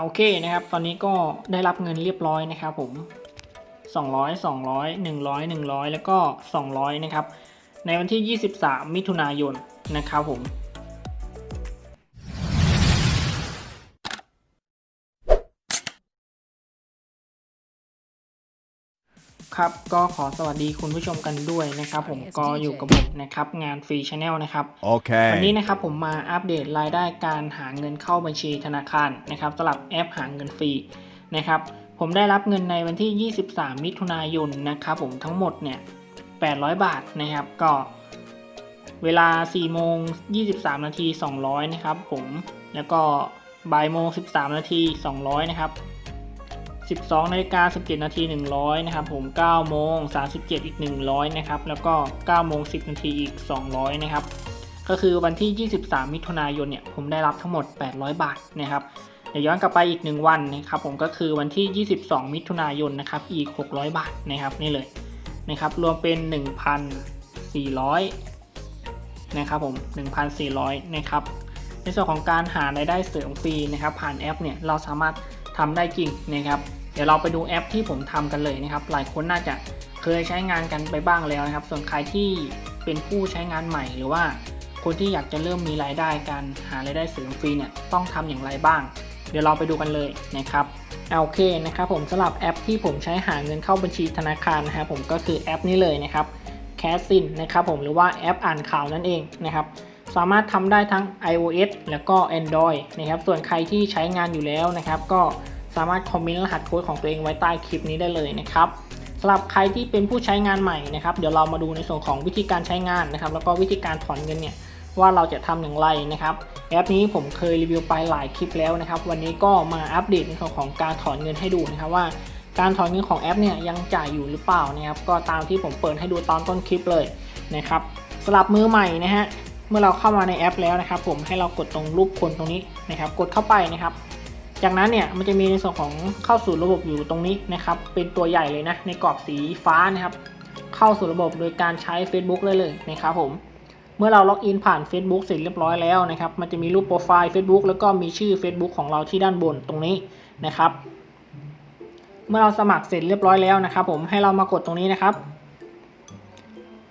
โอเคนะครับ ตอนนี้ก็ได้รับเงินเรียบร้อยนะครับผม 200 200 100 100 แล้วก็ 200 นะครับ ในวันที่ 23 มิถุนายนนะครับผม ครับก็ขอสวัสดีคุณผู้ชมกันด้วยนะครับ ผมก็อยู่กับผมนะครับงานฟรีชาแนลนะครับ Okay. วันนี้นะครับผมมาอัปเดตรายได้การหาเงินเข้าบัญชีธนาคารนะครับสำหรับแอปหาเงินฟรีนะครับ ผมได้รับเงินในวันที่ 23 มิถุนายนนะครับผมทั้งหมดเนี่ย 800 บาทนะครับก็ เวลา 4 โมง 23 นาที 200 นะครับผมแล้วก็บ่ายโมง 13 นาที 200 นะครับ 12นาฬิกา17นาที100นะครับผม9โมง37 อีก 100นะครับแล้วก็9โมง10นาทีอีก 200นะครับก็คือวันที่ 23 มิถุนายนเนี่ยผมได้รับทั้งหมด 800 บาทนะครับเดี๋ยวย้อนกลับไปอีก 1 วันนะครับผมก็คือวันที่ 22 มิถุนายนนะครับอีก 600 บาทนะครับนี่เลยนะครับรวมเป็น 1,400นะครับผม 1,400นะครับในส่วนของการหารายได้เสริมฟรีนะครับผ่านแอปเนี่ยเราสามารถทำได้จริงนะครับ เดี๋ยวเราไปดูแอปที่ผมทำกันเลยนะครับ หลายคนน่าจะเคยใช้งานกันไปบ้างแล้วนะครับ ส่วนใครที่เป็นผู้ใช้งานใหม่หรือว่าคนที่อยากจะเริ่มมีรายได้การหารายได้เสริมฟรีเนี่ยต้องทำอย่างไรบ้าง เดี๋ยวเราไปดูกันเลยนะครับโอเคนะครับผมสำหรับแอปที่ผมใช้หาเงินเข้าบัญชีธนาคารนะครับผมก็คือแอปนี้เลยนะครับ c a s i n นนะครับผมหรือว่าแอปอ่านข่าวนั่นเองนะครับสามารถทำได้ทั้ง iOS แล้วก็ Android นะครับส่วนใครที่ใช้งานอยู่แล้วนะครับ ก็ สามารถคอมเมนต์รหัสโค้ดของตัวเองไว้ใต้คลิปนี้ได้เลยนะครับสำหรับใครที่เป็นผู้ใช้งานใหม่นะครับเดี๋ยวเรามาดูในส่วนของวิธีการใช้งานนะครับ แล้วก็วิธีการถอนเงินเนี่ยว่าเราจะทำอย่างไรนะครับแอปนี้ผมเคยรีวิวไปหลายคลิปแล้วนะครับ วันนี้ก็มาอัปเดตในส่วนของการถอนเงินให้ดูนะครับว่า การถอนเงินของแอปเนี่ยยังจ่ายอยู่หรือเปล่านะครับก็ตามที่ผมเปิดให้ดูตอนต้นคลิปเลยนะครับสำหรับมือใหม่นะฮะเมื่อเราเข้ามาในแอปแล้วนะครับ ผมให้เรากดตรงรูปคนตรงนี้นะครับ กดเข้าไปนะครับ จากนั้นเนี่ยมันจะมีในส่วนของเข้าสู่ระบบอยู่ตรงนี้นะครับ เป็นตัวใหญ่เลยนะในกรอบสีฟ้านะครับ เข้าสู่ระบบโดยการใช้ Facebook เลยเลยนะครับผมเมื่อเราล็อกอินผ่าน Facebook เสร็จเรียบร้อยแล้วนะครับ มันจะมีรูปโปรไฟล์ Facebook แล้วก็มีชื่อ Facebook ของเราที่ด้านบนตรงนี้นะครับ เมื่อเราสมัครเสร็จเรียบร้อยแล้วนะครับ ผมให้เรามากดตรงนี้นะครับ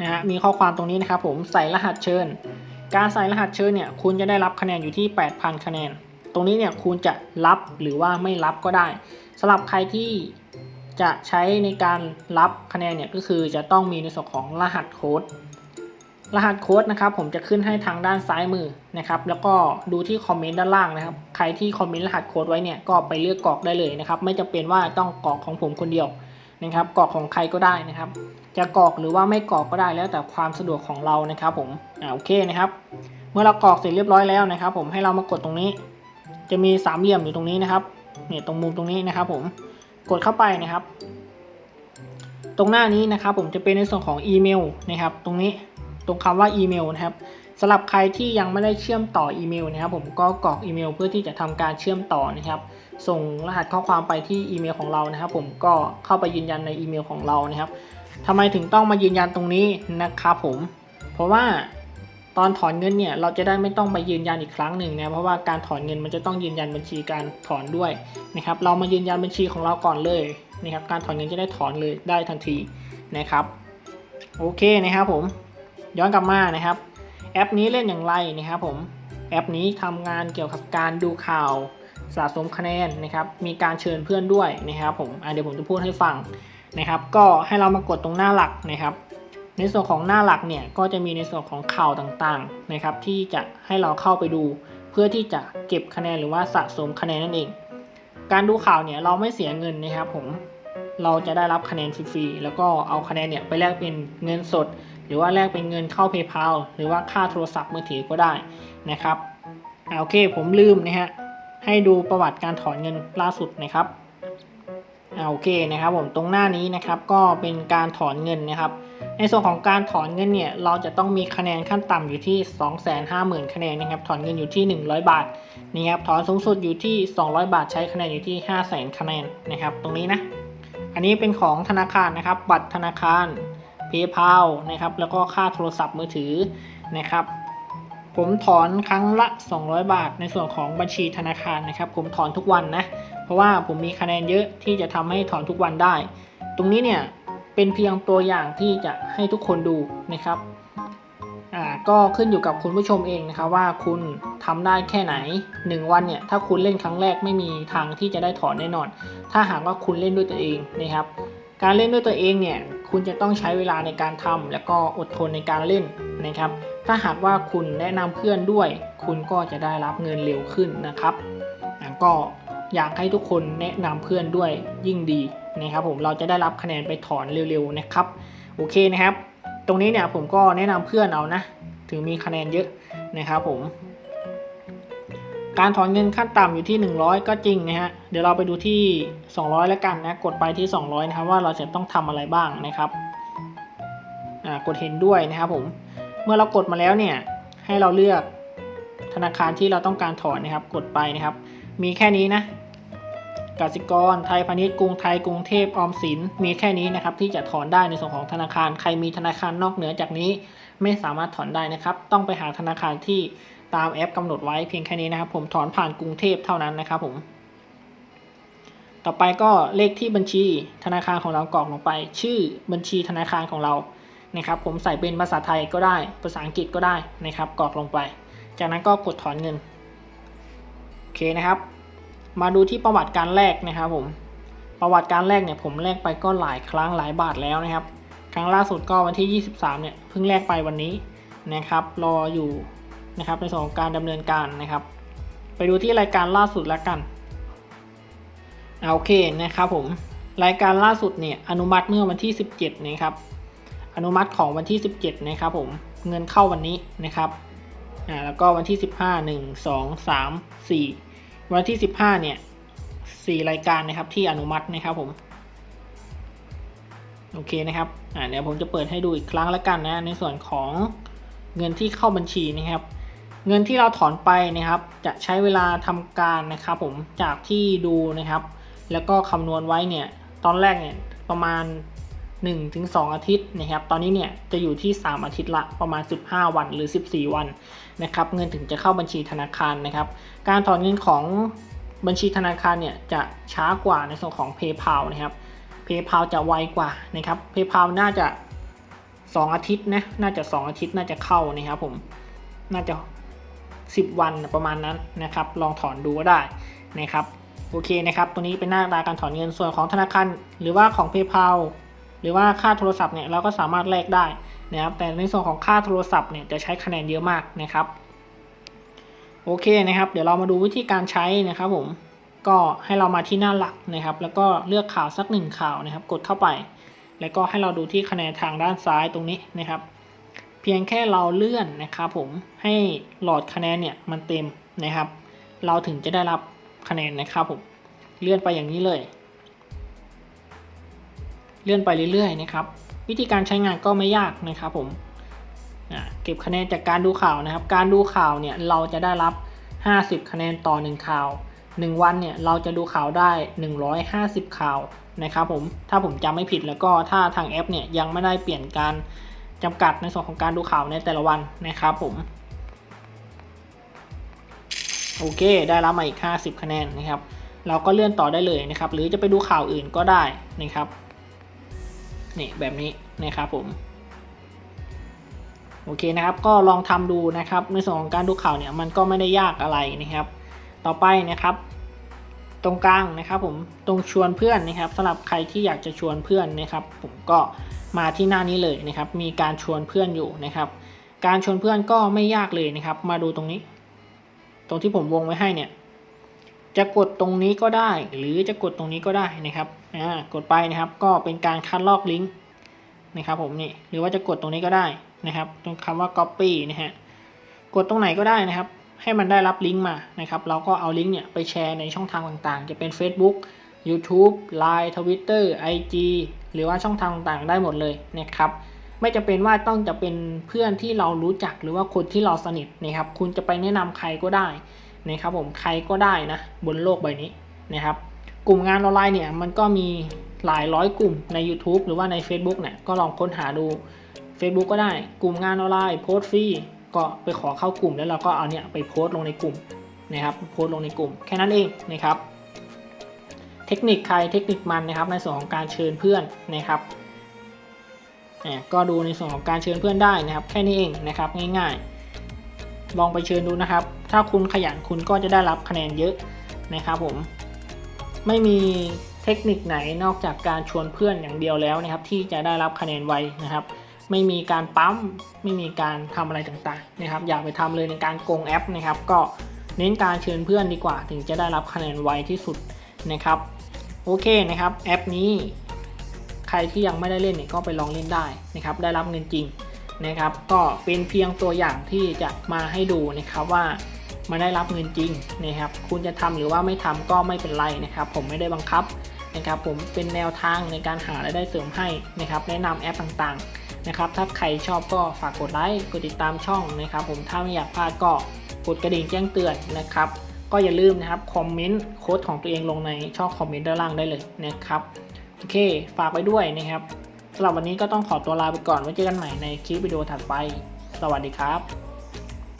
นะฮะมีข้อความตรงนี้นะครับ ผมใส่รหัสเชิญ การใส่รหัสเชิญเนี่ยคุณจะได้รับคะแนนอยู่ที่ 8,000 คะแนน ตรงนี้เนี่ยคุณจะรับหรือว่าไม่รับก็ได้สำหรับใครที่จะใช้ในการรับคะแนนเนี่ยก็คือจะต้องมีในส่วนของรหัสโค้ดรหัสโค้ดนะครับผมจะขึ้นให้ทางด้านซ้ายมือนะครับแล้วก็ดูที่คอมเมนต์ด้านล่างนะครับใครที่คอมเมนต์รหัสโค้ดไว้เนี่ยก็ไปเลือกกรอกได้เลยนะครับไม่จำเป็นว่าต้องกรอกของผมคนเดียวนะครับกรอกของใครก็ได้นะครับ จะกรอกหรือว่าไม่กรอกก็ได้แล้วแต่ความสะดวกของเรานะครับผมอ่าโอเคนะครับ เมื่อเรากรอกเสร็จเรียบร้อยแล้วนะครับ ผมให้เรามากดตรงนี้ จะมีสามเหลี่ยมอยู่ตรงนี้นะครับเนี่ยตรงมุมตรงนี้นะครับผมกดเข้าไปนะครับ ตรงหน้านี้นะครับผมจะเป็นในส่วนของอีเมลนะครับ ตรงนี้ตรงคำว่าอีเมลนะครับสำหรับใครที่ยังไม่ได้เชื่อมต่ออีเมลนะครับ ผมก็กรอกอีเมลเพื่อที่จะทำการเชื่อมต่อนะครับ ส่งรหัสข้อความไปที่อีเมลของเรานะครับ ผมก็เข้าไปยืนยันในอีเมลของเรานะครับทำไมถึงต้องมายืนยันตรงนี้นะครับผม เพราะว่า ตอนถอนเงินเนี่ยเราจะได้ไม่ต้องไปยืนยันอีกครั้งหนึ่งนะเพราะว่าการถอนเงินมันจะต้องยืนยันบัญชีการถอนด้วยนะครับเรามายืนยันบัญชีของเราก่อนเลยนะครับการถอนเงินจะได้ถอนเลยได้ทันทีนะครับโอเคนะครับผมย้อนกลับมานะครับ แอปนี้เล่นอย่างไรนะครับผมแอปนี้ทำงานเกี่ยวกับการดูข่าวสะสมคะแนนนะครับมีการเชิญเพื่อนด้วยนะครับผมเดี๋ยวผมจะพูดให้ฟังนะครับ ก็ให้เรามากดตรงหน้าหลักนะครับ ในส่วนของหน้าหลักเนี่ยก็จะมีในส่วนของข่าวต่างๆนะครับที่จะให้เราเข้าไปดู เพื่อที่จะเก็บคะแนนหรือว่าสะสมคะแนนนั่นเอง การดูข่าวเนี่ยเราไม่เสียเงินนะครับผมเราจะได้รับคะแนนฟรีๆแล้วก็เอาคะแนนเนี่ยไปแลกเป็นเงินสด หรือว่าแลกเป็นเงินเข้า PayPal หรือว่าค่าโทรศัพท์มือถือก็ได้นะครับโอเคผมลืมนะฮะให้ดูประวัติการถอนเงินล่าสุดนะครับ โอเคนะครับผมตรงหน้านี้นะครับก็เป็นการถอนเงินนะครับ ในส่วนของการถอนเงินเนี่ยเราจะต้องมีคะแนนขั้นต่ำอยู่ที่ 250,000 คะแนนนะครับถอนเงินอยู่ที่ 100 บาทนี่ครับถอนสูงสุดอยู่ที่ 200 บาทใช้คะแนนอยู่ที่ 500,000 คะแนนนะครับตรงนี้นะอันนี้เป็นของธนาคารนะครับ บัตรธนาคาร PayPal นะครับแล้วก็ค่าโทรศัพท์มือถือนะครับผมถอนครั้งละ 200 บาท ในส่วนของบัญชีธนาคารนะครับ ผมถอนทุกวันนะ เพราะว่าผมมีคะแนนเยอะที่จะทำให้ถอนทุกวันได้ ตรงนี้เนี่ยเป็นเพียงตัวอย่างที่จะให้ทุกคนดูนะครับอ่าก็ขึ้นอยู่กับคุณผู้ชมเองนะครับว่าคุณทำได้แค่ไหน 1 วันเนี่ยถ้าคุณเล่นครั้งแรกไม่มีทางที่จะได้ถอนแน่นอน ถ้าหากว่าคุณเล่นด้วยตัวเองนะครับ การเล่นด้วยตัวเองเนี่ยคุณจะต้องใช้เวลาในการทำแล้วก็อดทนในการเล่นนะครับ ถ้าหากว่าคุณแนะนำเพื่อนด้วย คุณก็จะได้รับเงินเร็วขึ้นนะครับอะก็ อยากให้ทุกคนแนะนำเพื่อนด้วยยิ่งดีนะครับผมเราจะได้รับคะแนนไปถอนเร็วๆนะครับโอเคนะครับ ตรงนี้เนี่ยผมก็แนะนำเพื่อนเอานะ ถึงมีคะแนนเยอะนะครับผม การถอนเงินขั้นต่ำอยู่ที่ 100 ก็จริงนะฮะเดี๋ยวเราไปดูที่ 200 แล้วกันนะกดไปที่ 200 นะครับว่าเราจะต้องทำอะไรบ้างนะครับอ่ากดเห็นด้วยนะครับผมเมื่อเรากดมาแล้วเนี่ยให้เราเลือกธนาคารที่เราต้องการถอนนะครับ กดไปนะครับ มีแค่นี้นะกสิกร ไทยพาณิชย์ กรุงไทย กรุงเทพ ออมสิน มีแค่นี้นะครับที่จะถอนได้ในส่วนของธนาคาร ใครมีธนาคารนอกเหนือจากนี้ ไม่สามารถถอนได้นะครับ ต้องไปหาธนาคารที่ตามแอปกำหนดไว้เพียงแค่นี้นะครับ ผมถอนผ่านกรุงเทพเท่านั้นนะครับผม ต่อไปก็เลขที่บัญชีธนาคารของเรากรอกลงไป ชื่อบัญชีธนาคารของเรา นะครับ ผมใส่เป็นภาษาไทยก็ได้ ภาษาอังกฤษก็ได้นะครับ กรอกลงไป จากนั้นก็กดถอนเงิน เคนะครับ มาดูที่ประวัติการแลกนะครับผม ประวัติการแลกเนี่ยผมแลกไปก็หลายครั้งหลายบาทแล้วนะครับ ครั้งล่าสุดก็วันที่ 23 เนี่ยเพิ่งแลกไปวันนี้นะครับ รออยู่นะครับในส่วนของการดำเนินการนะครับ ไปดูที่รายการล่าสุดแล้วกันอ่าโอเคนะครับผม รายการล่าสุดเนี่ยอนุมัติเมื่อวันที่ 17นะครับ อนุมัติของวันที่ 17นะครับผม เงินเข้าวันนี้นะครับอ่าแล้วก็วันที่ 15 1 2 3 4 วันที่ 15 เนี่ย4รายการนะครับที่อนุมัตินะครับผม โอเคนะครับอ่าเดี๋ยวผมจะเปิดให้ดูอีกครั้งล้วกันนะ ในส่วนของเงินที่เข้าบัญชีนะครับ เงินที่เราถอนไปนะครับ จะใช้เวลาทำการนะครับผมจากที่ดูนะครับ แล้วก็คำนวณไว้เนี่ย ตอนแรกเนี่ยประมาณ 1-2ถึงอาทิตย์นะครับ ตอนนี้เนี่ยจะอยู่ที่ 3 อาทิตย์ละประมาณ 15 วันหรือ 14 วันนะครับเงินถึงจะเข้าบัญชีธนาคารนะครับ การถอนเงินของบัญชีธนาคารเนี่ยจะช้ากว่าในส่วนของ PayPal นะครับ PayPal จะไวกว่านะครับ PayPal น่าจะ 2 อาทิตย์นะน่าจะ 2 อาทิตย์น่าจะเข้านะครับผมน่าจะ 10 วันประมาณนั้นนะครับ ลองถอนดูก็ได้นะครับโอเคนะครับตัวนี้เป็นหน้าตาการถอนเงินส่วนของธนาคาร หรือว่าของ PayPal หรือว่าค่าโทรศัพท์เนี่ยเราก็สามารถแลกได้นะครับแต่ในส่วนของค่าโทรศัพท์เนี่ยจะใช้คะแนนเยอะมากนะครับโอเคนะครับ เดี๋ยวเรามาดูวิธีการใช้นะครับผมก็ให้เรามาที่หน้าหลักนะครับ แล้วก็เลือกข่าวสักหนึ่งข่าวนะครับ กดเข้าไป แล้วก็ให้เราดูที่คะแนนทางด้านซ้ายตรงนี้นะครับ เพียงแค่เราเลื่อนนะครับผมให้หลอดคะแนนเนี่ยมันเต็มนะครับ เราถึงจะได้รับคะแนนนะครับผมเลื่อนไปอย่างนี้เลย เลื่อนไปเรื่อยๆนะครับวิธีการใช้งานก็ไม่ยากนะครับผมเก็บคะแนนจากการดูข่าวนะครับ การดูข่าวเนี่ยเราจะได้รับ 50 คะแนนต่อ 1 ข่าว 1 วันเนี่ยเราจะดูข่าวได้ 150 ข่าวนะครับผมถ้าผมจำไม่ผิดแล้วก็ถ้าทางแอปเนี่ยยังไม่ได้เปลี่ยนการจำกัดในส่วนของการดูข่าวในแต่ละวันนะครับผมโอเค ได้รับมาอีก 50 คะแนนนะครับ เราก็เลื่อนต่อได้เลยนะครับ หรือจะไปดูข่าวอื่นก็ได้นะครับ นี่แบบนี้นะครับผมโอเคนะครับก็ลองทำดูนะครับในส่วนของการดูข่าวเนี่ยมันก็ไม่ได้ยากอะไรนะครับ ต่อไปนะครับ ตรงกลางนะครับผมตรงชวนเพื่อนนะครับสำหรับใครที่อยากจะชวนเพื่อนนะครับ ผมก็มาที่หน้านี้เลยนะครับ มีการชวนเพื่อนอยู่นะครับ การชวนเพื่อนก็ไม่ยากเลยนะครับ มาดูตรงนี้ ตรงที่ผมวงไว้ให้เนี่ยจะกดตรงนี้ก็ได้ หรือจะกดตรงนี้ก็ได้นะครับ กดไปนะครับ ก็เป็นการคัดลอกลิงก์นะครับผมนี่หรือว่าจะกดตรงนี้ก็ได้นะครับ ตรงคำว่า copy นะฮะกดตรงไหนก็ได้นะครับ ให้มันได้รับลิงก์มานะครับ เราก็เอาลิงก์เนี่ยไปแชร์ในช่องทางต่างๆ จะเป็น Facebook YouTube Line Twitter IG หรือว่าช่องทางต่างๆ ได้หมดเลยนะครับ ไม่จำเป็นว่าต้องจะเป็นเพื่อนที่เรารู้จักหรือว่าคนที่เราสนิทนะครับ คุณจะไปแนะนำใครก็ได้นะครับผมใครก็ได้นะบนโลกใบนี้นะครับ กลุ่มงานออนไลน์เนี่ยมันก็มีหลายร้อยกลุ่มใน YouTube หรือว่าใน Facebook เนี่ยก็ลองค้นหาดู Facebook ก็ได้ กลุ่มงานออนไลน์โพสต์ฟรีก็ไปขอเข้ากลุ่มแล้วเราก็เอาเนี่ยไปโพสต์ลงในกลุ่มนะครับโพสต์ลงในกลุ่มแค่นั้นเองนะครับเทคนิคใครเทคนิคมันนะครับในส่วนของการเชิญเพื่อนนะครับอ่าก็ดูในส่วนของการเชิญเพื่อนได้นะครับ แค่นี้เองนะครับง่ายๆ ลองไปเชิญดูนะครับ ถ้าคุณขยันคุณก็จะได้รับคะแนนเยอะนะครับผม ไม่มีเทคนิคไหนนอกจากการชวนเพื่อนอย่างเดียวแล้วนะครับ ที่จะได้รับคะแนนไวนะครับ ไม่มีการปั๊มไม่มีการทำอะไรต่างๆนะครับ อย่าไปทำเลยในการโกงแอปนะครับ ก็เน้นการเชิญเพื่อนดีกว่า ถึงจะได้รับคะแนนไวที่สุดนะครับ โอเคนะครับแอปนี้ ใครที่ยังไม่ได้เล่นเนี่ยก็ไปลองเล่นได้นะครับ ได้รับเงินจริงนะครับ ก็เป็นเพียงตัวอย่างที่จะมาให้ดูนะครับว่า มันได้รับเงินจริงนะครับ คุณจะทำหรือว่าไม่ทำก็ไม่เป็นไรนะครับ ผมไม่ได้บังคับนะครับผมเป็นแนวทางในการหารายได้เสริมให้นะครับ แนะนำแอปต่างๆนะครับ ถ้าใครชอบก็ฝากกดไลค์กดติดตามช่องนะครับ ผมถ้าไม่อยากพลาดก็กดกระดิ่งแจ้งเตือนนะครับ ก็อย่าลืมนะครับคอมเมนต์โค้ดของตัวเองลงในช่องคอมเมนต์ด้านล่างได้เลยนะครับโอเค ฝากไว้ด้วยนะครับสำหรับวันนี้ก็ต้องขอตัวลาไปก่อนไว้เจอกันใหม่ในคลิปวิดีโอถัดไป สวัสดีครับ